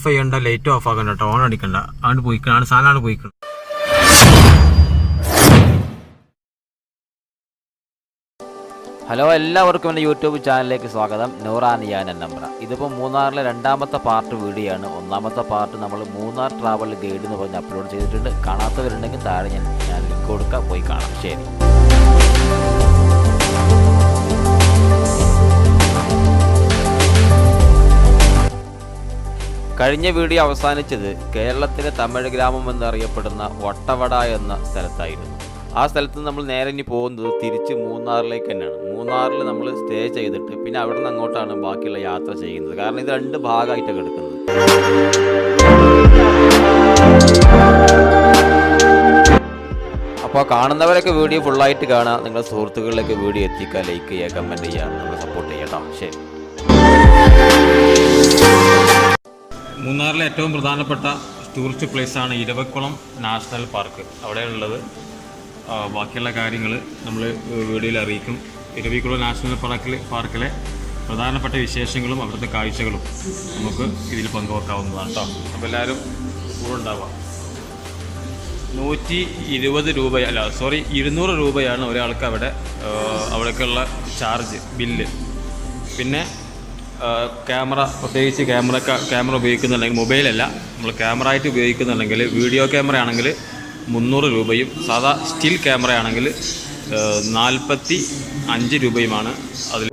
Of ചെയ്യണ്ട light of ആക്കണ്ട കേട്ടോ ഓൺ അടിക്കണ്ട. അങ്ങോട്ട് പോയിക്കണം ആണ് സാധനമാണ് പോയിക്കണം ഹലോ എല്ലാവർക്കും എന്റെ യൂട്യൂബ് ചാനലിലേക്ക് സ്വാഗതം. നൂറാനിയാൻ നമ്പറ. ഇതിപ്പോൾ മൂന്നാറിലെ രണ്ടാമത്തെ പാർട്ട് വീഡിയോ ആണ് ഒന്നാമത്തെ പാർട്ട് നമ്മൾ മൂന്നാർ ട്രാവൽ ഗൈഡ് എന്ന് പറഞ്ഞ് അപ്ലോഡ് ചെയ്തിട്ടുണ്ട്. കാണാത്തവരുണ്ടെങ്കിൽ താഴെ ഞാൻ ഞാൻ ലിങ്ക് കൊടുക്കാം. പോയി കാണാം. ശരി. കഴിഞ്ഞ വീഡിയോ അവസാനിച്ചത് കേരളത്തിലെ തമിഴ് ഗ്രാമം എന്നറിയപ്പെടുന്ന വട്ടവട എന്ന സ്ഥലത്തായിരുന്നു. ആ സ്ഥലത്ത് നമ്മൾ നേരെ ഇനി പോകുന്നത് തിരിച്ച് മൂന്നാറിലേക്ക് തന്നെയാണ്. മൂന്നാറിൽ നമ്മൾ സ്റ്റേ ചെയ്തിട്ട് പിന്നെ അവിടെ അങ്ങോട്ടാണ് ബാക്കിയുള്ള യാത്ര ചെയ്യുന്നത്. കാരണം ഇത് രണ്ട് ഭാഗമായിട്ടാണ് കിടക്കുന്നത്. അപ്പോൾ കാണുന്നവരൊക്കെ വീഡിയോ ഫുള്ളായിട്ട് കാണാം നിങ്ങളുടെ സുഹൃത്തുക്കളിലേക്ക് വീഡിയോ എത്തിക്കുക ലൈക്ക് ചെയ്യുക കമന്റ് ചെയ്യുക. മൂന്നാറിലെ ഏറ്റവും പ്രധാനപ്പെട്ട ടൂറിസ്റ്റ് പ്ലേസാണ് ഇരവക്കുളം നാഷണൽ പാർക്ക് അവിടെയുള്ളത് ബാക്കിയുള്ള കാര്യങ്ങൾ നമ്മൾ വീഡിയോയിൽ അറിയിക്കും. ഇരവിക്കുളം നാഷണൽ പാർക്കിൽ പാർക്കിലെ പ്രധാനപ്പെട്ട വിശേഷങ്ങളും അവിടുത്തെ കാഴ്ചകളും നമുക്ക് ഇതിൽ പങ്കുവെക്കാവുന്നതാണ് കേട്ടോ അപ്പോൾ എല്ലാവരും കൂടെ ഉണ്ടാവാം നൂറ്റി ഇരുപത് രൂപ അല്ല സോറി ഇരുന്നൂറ് രൂപയാണ് ഒരാൾക്ക് അവിടെ അവിടേക്കുള്ള ചാർജ് ബില്ല് പിന്നെ ക്യാമറ പ്രത്യേകിച്ച് ക്യാമറ ക്യാമറ ഉപയോഗിക്കുന്നുണ്ടെങ്കിൽ മൊബൈലല്ല. നമ്മൾ ക്യാമറ ആയിട്ട് ഉപയോഗിക്കുന്നുണ്ടെങ്കിൽ വീഡിയോ ക്യാമറ ആണെങ്കിൽ മുന്നൂറ് രൂപയും സാധാ സ്റ്റിൽ ക്യാമറ ആണെങ്കിൽ നാൽപ്പത്തി അഞ്ച് രൂപയുമാണ് അതിൽ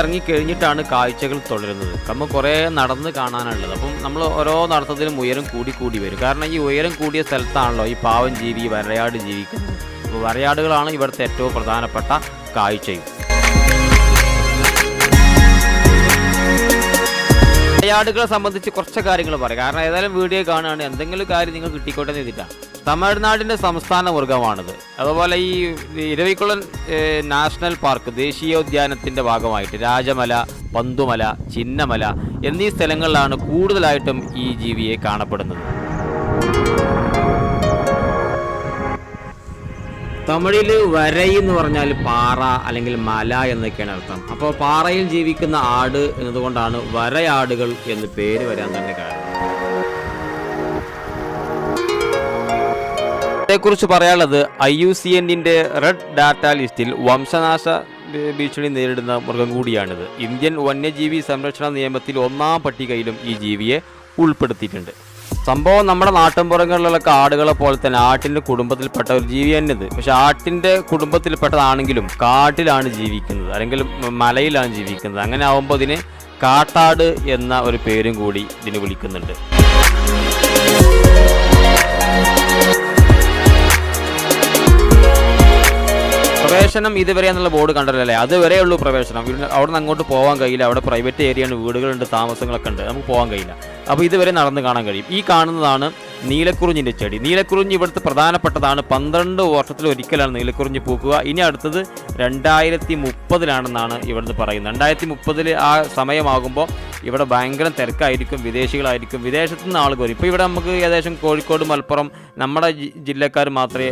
ഇറങ്ങിക്കഴിഞ്ഞിട്ടാണ് കാഴ്ചകൾ തുടരുന്നത്. നമ്മൾ കുറേ നടന്ന് കാണാനുള്ളത്. അപ്പം നമ്മൾ ഓരോ നടത്തത്തിലും ഉയരം കൂടി കൂടി വരും. കാരണം ഈ ഉയരം കൂടിയ സ്ഥലത്താണല്ലോ ഈ പാവം ജീവി വരയാട് ജീവിക്കുന്നത്. അപ്പോൾ വരയാടുകളാണ് ഇവിടുത്തെ ഏറ്റവും പ്രധാനപ്പെട്ട കാഴ്ചയും. വരയാടുകളെ സംബന്ധിച്ച് കുറച്ച് കാര്യങ്ങൾ പറയാം. കാരണം ഏതായാലും വീഡിയോ കാണുകയാണ്. എന്തെങ്കിലും കാര്യം നിങ്ങൾ കിട്ടിക്കോട്ടെ എന്ന് ചെയ്തിട്ടാണ് തമിഴ്നാടിന്റെ സംസ്ഥാന മൃഗമാണിത്. അതുപോലെ ഈ ഇരവിക്കുളൻ നാഷണൽ പാർക്ക് ദേശീയോദ്യാനത്തിന്റെ ഭാഗമായിട്ട് രാജമല പന്തുമല ചിന്നമല എന്നീ സ്ഥലങ്ങളിലാണ് കൂടുതലായിട്ടും ഈ ജീവിയെ കാണപ്പെടുന്നത്. തമിഴിൽ വരൈ എന്ന് പറഞ്ഞാൽ പാറ അല്ലെങ്കിൽ മല എന്നൊക്കെയാണ് അർത്ഥം. അപ്പോൾ പാറയിൽ ജീവിക്കുന്ന ആട് എന്നതുകൊണ്ടാണ് വരയാടുകൾ എന്ന് പേര് വരാൻ തന്നെ കാരണം. അതേക്കുറിച്ച് പറയാനുള്ളത് ഐ യു സി എന്നിന്റെ റെഡ് ഡാറ്റ ലിസ്റ്റിൽ വംശനാശ ഭീഷണി നേരിടുന്ന മൃഗം കൂടിയാണിത്. ഇന്ത്യൻ വന്യജീവി സംരക്ഷണ നിയമത്തിൽ ഒന്നാം പട്ടികയിലും ഈ ജീവിയെ ഉൾപ്പെടുത്തിയിട്ടുണ്ട്. സംഭവം നമ്മുടെ നാട്ടിൻപുറങ്ങളിലുള്ള കാടുകളെ പോലെ തന്നെ ആട്ടിന്റെ കുടുംബത്തിൽപ്പെട്ട ഒരു ജീവി തന്നെ ഇത് പക്ഷെ ആട്ടിന്റെ കുടുംബത്തിൽപ്പെട്ടതാണെങ്കിലും കാട്ടിലാണ് ജീവിക്കുന്നത്. അല്ലെങ്കിൽ മലയിലാണ് ജീവിക്കുന്നത്. അങ്ങനെ ആകുമ്പോൾ ഇതിന് കാട്ടാട് എന്ന ഒരു പേരും കൂടി ഇതിന് വിളിക്കുന്നുണ്ട്. പ്രവേശനം ഇതുവരെ എന്നുള്ള ബോർഡ് കണ്ടല്ലേ അതുവരെ ഉള്ളൂ പ്രവേശനം. അവിടെ നിന്ന് അങ്ങോട്ട് പോകാൻ കഴിയില്ല. അവിടെ പ്രൈവറ്റ് ഏരിയയാണ് വീടുകളുണ്ട് താമസങ്ങളൊക്കെ ഉണ്ട്. നമുക്ക് പോകാൻ കഴിയില്ല. അപ്പോൾ ഇതുവരെ നടന്ന് കാണാൻ കഴിയും. ഈ കാണുന്നതാണ് നീലക്കുറിഞ്ഞിന്റെ ചെടി. നീലക്കുറിഞ്ഞി ഇവിടുത്തെ പ്രധാനപ്പെട്ടതാണ്. പന്ത്രണ്ട് വർഷത്തിൽ ഒരിക്കലാണ് നീലക്കുറിഞ്ഞി പൂക്കുക. ഇനി അടുത്തത് രണ്ടായിരത്തി മുപ്പതിലാണെന്നാണ് ഇവിടുന്ന് പറയുന്നത്. രണ്ടായിരത്തി മുപ്പതിൽ ആ സമയമാകുമ്പോൾ ഇവിടെ ഭയങ്കര തിരക്കായിരിക്കും. വിദേശികളായിരിക്കും. വിദേശത്തു നിന്ന് ആളുകൾ വരും. ഇപ്പോൾ ഇവിടെ നമുക്ക് ഏകദേശം കോഴിക്കോട് മലപ്പുറം നമ്മുടെ ജില്ലക്കാർ മാത്രമേ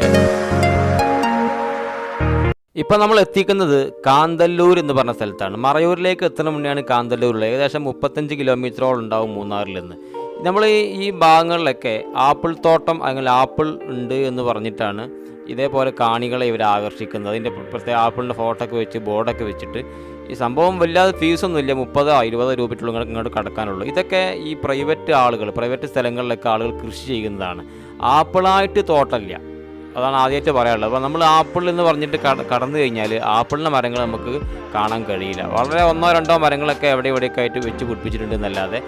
ഇപ്പം നമ്മൾ എത്തിക്കുന്നത് കാന്തല്ലൂർ എന്ന് പറഞ്ഞ സ്ഥലത്താണ്. മറയൂരിലേക്ക് എത്തുന്ന മുന്നെയാണ് കാന്തല്ലൂരിൽ ഏകദേശം മുപ്പത്തഞ്ച് കിലോമീറ്ററോളം ഉണ്ടാവും മൂന്നാറിൽ നിന്ന് നമ്മൾ ഈ- ഭാഗങ്ങളിലൊക്കെ ആപ്പിൾ തോട്ടം അല്ലെങ്കിൽ ആപ്പിൾ ഉണ്ട് എന്ന് പറഞ്ഞിട്ടാണ് ഇതേപോലെ കാണികളെ ഇവർ ആകർഷിക്കുന്നത്. അതിന്റെ പ്ര- പ്രത്യേക ആപ്പിളിന്റെ ഫോട്ടോ ഒക്കെ വെച്ച് ബോർഡൊക്കെ വെച്ചിട്ട്. ഈ സംഭവം വല്ലാതെ ഫീസൊന്നുമില്ല മുപ്പതോ ഇരുപതോ രൂപയ്ക്കുള്ള ഇങ്ങോട്ട് കടക്കാനുള്ളൂ. ഇതൊക്കെ ഈ പ്രൈവറ്റ് ആളുകൾ പ്രൈവറ്റ് സ്ഥലങ്ങളിലൊക്കെ ആളുകൾ കൃഷി ചെയ്യുന്നതാണ്. ആപ്പിളായിട്ട് തോട്ടമില്ല. അതാണ് ആദ്യമായിട്ട് പറയാനുള്ളത്. അപ്പോൾ നമ്മൾ ആപ്പിൾ എന്ന് പറഞ്ഞിട്ട് കടന്നു കഴിഞ്ഞാൽ ആപ്പിളിന്റെ മരങ്ങൾ നമുക്ക് കാണാൻ കഴിയില്ല. വളരെ ഒന്നോ രണ്ടോ മരങ്ങളൊക്കെ എവിടെ ഇവിടെയൊക്കെ ആയിട്ട് വെച്ച് പിടിപ്പിച്ചിട്ടുണ്ട് എന്നല്ലാതെ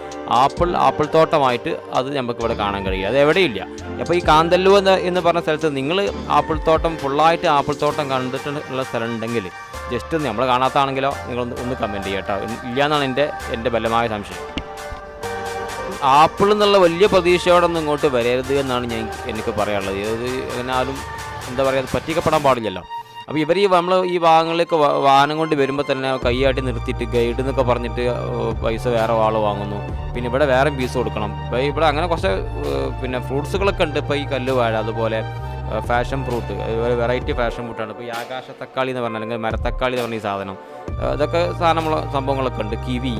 ആപ്പിൾ ആപ്പിൾ തോട്ടമായിട്ട് അത് നമുക്ക് ഇവിടെ കാണാൻ കഴിയില്ല. അത് എവിടെയില്ല അപ്പോൾ ഈ കാന്തല്ലു എന്ന് എന്ന് പറഞ്ഞ സ്ഥലത്ത് നിങ്ങൾ ആപ്പിൾ തോട്ടം ഫുള്ളായിട്ട് ആപ്പിൾ തോട്ടം കണ്ടിട്ടുള്ള സ്ഥലം ഉണ്ടെങ്കിൽ ജസ്റ്റ് നമ്മൾ കാണാത്താണെങ്കിലോ നിങ്ങളൊന്ന് ഒന്ന് കമന്റ് ചെയ്യാം കേട്ടോ. ഇല്ല എന്നാണ് എന്റെ എന്റെ ബലമായ സംശയം. ആപ്പിൾ എന്നുള്ള വലിയ പ്രതീക്ഷയോടൊന്നും ഇങ്ങോട്ട് വരരുത് എന്നാണ് ഞാൻ എനിക്ക് പറയാനുള്ളത്. ഇത് എങ്ങനാലും എന്താ പറയുക പറ്റിക്കപ്പെടാൻ പാടില്ലല്ലോ. അപ്പോൾ ഇവർ ഈ നമ്മൾ ഈ ഭാഗങ്ങളിലേക്ക് വാഹനം കൊണ്ട് വരുമ്പോൾ തന്നെ കൈയാട്ടി നിർത്തിയിട്ട് ഗൈഡ് എന്നൊക്കെ പറഞ്ഞിട്ട് പൈസ വേറെ ആൾ വാങ്ങുന്നു. പിന്നെ ഇവിടെ വേറെ പീസ് കൊടുക്കണം. അപ്പോൾ ഇവിടെ അങ്ങനെ കുറച്ച് പിന്നെ ഫ്രൂട്ട്സുകളൊക്കെ ഉണ്ട്. ഇപ്പോൾ ഈ കല്ല് വാഴ അതുപോലെ ഫാഷൻ ഫ്രൂട്ട് അതുപോലെ വെറൈറ്റി ഫാഷൻ ഫ്രൂട്ടാണ്. ഇപ്പോൾ ഈ ആകാശ തക്കാളി എന്ന് പറഞ്ഞാൽ അല്ലെങ്കിൽ മരത്തക്കാളി എന്ന് പറഞ്ഞ ഈ സാധനം. ഇതൊക്കെ സാധനമുള്ള സംഭവങ്ങളൊക്കെ ഉണ്ട്. കിവി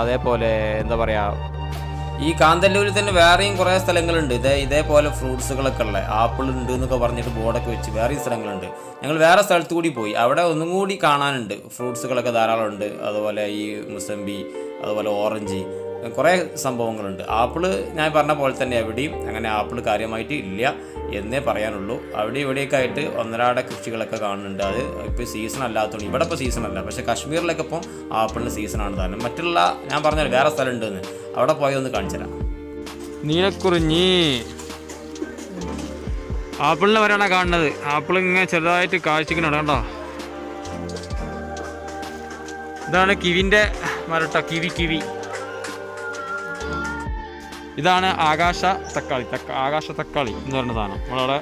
അതേപോലെ എന്താ പറയുക ഈ കാന്തല്ലൂരിൽ തന്നെ വേറെയും കുറേ സ്ഥലങ്ങളുണ്ട്. ഇതേ ഇതേപോലെ ഫ്രൂട്ട്സുകളൊക്കെ ഉള്ള ആപ്പിൾ ഉണ്ട് എന്നൊക്കെ പറഞ്ഞിട്ട് ബോർഡൊക്കെ വെച്ച് വേറെയും സ്ഥലങ്ങളുണ്ട്. ഞങ്ങൾ വേറെ സ്ഥലത്ത് കൂടി പോയി. അവിടെ ഒന്നും കൂടി കാണാനുണ്ട് ഫ്രൂട്ട്സുകളൊക്കെ ധാരാളം ഉണ്ട് അതുപോലെ ഈ മുസംബി അതുപോലെ ഓറഞ്ച് കുറേ സംഭവങ്ങളുണ്ട്. ആപ്പിൾ ഞാൻ പറഞ്ഞ പോലെ തന്നെ എവിടെയും അങ്ങനെ ആപ്പിൾ കാര്യമായിട്ട് ഇല്ല. എന്നേ പറയാനുള്ളൂ. അവിടെ ഇവിടെയൊക്കെ ആയിട്ട് ഒന്നരാടെ കൃഷികളൊക്കെ കാണുന്നുണ്ട്. അത് ഇപ്പോൾ സീസൺ അല്ലാത്തതുകൊണ്ട് ഇവിടെ ഇപ്പോൾ സീസൺ അല്ല. പക്ഷേ കാശ്മീരിലൊക്കെ ഇപ്പം ആപ്പിളിന് സീസണാണ് താനും. മറ്റുള്ള ഞാൻ പറഞ്ഞ വേറെ സ്ഥലം ഉണ്ടെന്ന് അവിടെ പോയി ഒന്ന് കാണിച്ചു തരാം. നീലക്കുറിഞ്ഞി. ആപ്പിളിനെ വരെയാണ് കാണുന്നത്. ആപ്പിൾ ഇങ്ങനെ ചെറുതായിട്ട് കാഴ്ചക്കുന്നുണ്ട് കണ്ടോ ഇതാണ് കിവിന്റെ മരട്ട. Kiwi kiwi. ഇതാണ് ആകാശ തക്കാളി. തക്ക ആകാശ തക്കാളി എന്ന് പറയുന്ന സാധനം. നമ്മളവിടെ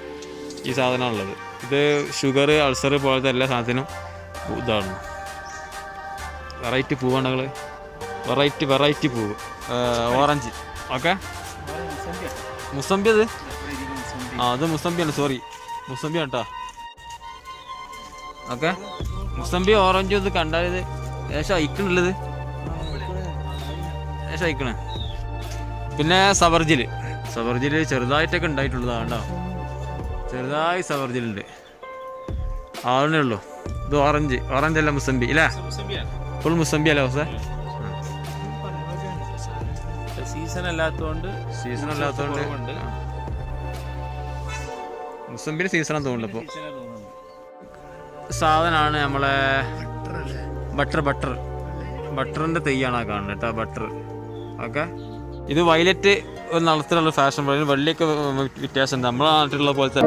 ഈ സാധനമാണുള്ളത്. ഇത് ഷുഗർ അൾസർ പോലത്തെ എല്ലാ സാധനത്തിനും ഇതാണ്. വെറൈറ്റി പൂവാണ് ഞങ്ങൾ വെറൈറ്റി വെറൈറ്റി പൂവ്. Orange okay? മുസംബി അത്? ആ അത് മുസമ്പിയാണ്. സോറി മുസംബിയാണ് കേട്ടോ ഓക്കെ? മുസമ്പി ഓറഞ്ചും ഇത് കണ്ടാൽ ഇത് ഏകദേശം അയക്കണുള്ളത്? അയക്കണേ? പിന്നെ സവർജിൽ. സവർജിൽ ചെറുതായിട്ടൊക്കെ ഉണ്ടായിട്ടുള്ളതാണ് കേട്ടോ ചെറുതായി സവർജിലുണ്ട്. ആവണേ ഉള്ളൂ. ഇത് ഓറഞ്ച് ഓറഞ്ച് അല്ല മുസംബി ഇല്ലേ? ഫുൾ മുസമ്പി അല്ലേ ഹോസേ? സീസൺ അല്ലാത്തതുകൊണ്ട് സീസൺ അല്ലാത്തതുകൊണ്ട് മുസംബിന് സീസണാന്ന് തോന്നുന്നു ഇപ്പോൾ. സാധനമാണ് നമ്മളെ ബട്ടർ ബട്ടർ. ബട്ടറിന്റെ തെയ്യാണ് ആ കാണുന്നത് കേട്ടോ ബട്ടർ. ഓക്കെ? ഇത് വയലറ്റ് ഒരു നിറത്തിലുള്ള ഫാഷൻ പറയുന്നത് വെള്ളിയൊക്കെ വ്യത്യാസമുണ്ട് നമ്മുടെ നാട്ടിലുള്ള പോലത്തെ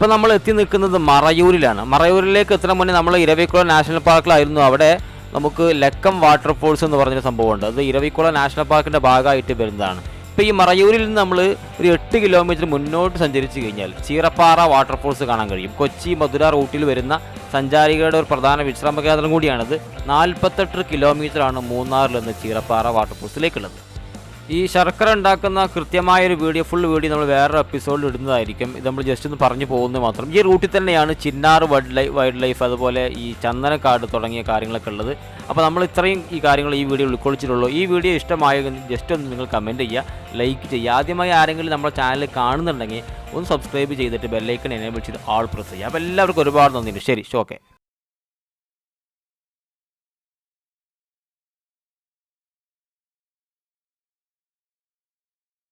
ഇപ്പോൾ നമ്മൾ എത്തി നിൽക്കുന്നത് മറയൂരിലാണ്. മറയൂരിലേക്ക് എത്തുന്ന മുന്നേ നമ്മൾ ഇരവിക്കുളം നാഷണൽ പാർക്കിലായിരുന്നു. അവിടെ നമുക്ക് ലക്കം വാട്ടർഫോൾസ് എന്ന് പറഞ്ഞൊരു സംഭവമുണ്ട്. അത് ഇരവിക്കുളം നാഷണൽ പാർക്കിന്റെ ഭാഗമായിട്ട് വരുന്നതാണ്. ഇപ്പോൾ ഈ മറയൂരിൽ നിന്ന് നമ്മൾ ഒരു എട്ട് കിലോമീറ്റർ മുന്നോട്ട് സഞ്ചരിച്ച് കഴിഞ്ഞാൽ ചീറപ്പാറ വാട്ടർഫോൾസ് കാണാൻ കഴിയും. കൊച്ചി മധുര റൂട്ടിൽ വരുന്ന സഞ്ചാരികളുടെ ഒരു പ്രധാന വിശ്രമ കേന്ദ്രം കൂടിയാണിത്. നാൽപ്പത്തെട്ട് കിലോമീറ്ററാണ് മൂന്നാറിൽ നിന്ന് ചീറപ്പാറ വാട്ടർഫോൾസിലേക്കുള്ളത് ഈ ശർക്കര ഉണ്ടാക്കുന്ന കൃത്യമായൊരു വീഡിയോ ഫുൾ വീഡിയോ നമ്മൾ വേറെ എപ്പിസോഡിൽ ഇടുന്നതായിരിക്കും. ഇത് നമ്മൾ ജസ്റ്റ് ഒന്ന് പറഞ്ഞു പോകുന്നത് മാത്രം. ഈ റൂട്ടിൽ തന്നെയാണ് Chinnar wild life wild life അതുപോലെ ഈ ചന്ദനക്കാട് തുടങ്ങിയ കാര്യങ്ങളൊക്കെ ഉള്ളത്. അപ്പോൾ നമ്മൾ ഇത്രയും ഈ കാര്യങ്ങൾ ഈ വീഡിയോ ഉൾക്കൊള്ളിച്ചിട്ടുള്ളൂ. ഈ വീഡിയോ ഇഷ്ടമായ ജസ്റ്റ് ഒന്ന് നിങ്ങൾ കമന്റ് ചെയ്യുക ലൈക്ക് ചെയ്യുക. ആദ്യമായി ആരെങ്കിലും നമ്മുടെ ചാനൽ കാണുന്നുണ്ടെങ്കിൽ ഒന്ന് സബ്സ്ക്രൈബ് ചെയ്തിട്ട് ബെല്ലൈക്കൺ എനേബിൾ ചെയ്ത് ആൾ പ്രസ് ചെയ്യുക. അപ്പോൾ എല്ലാവർക്കും ഒരുപാട് നന്ദിയുണ്ട്. ശരി ഓക്കെ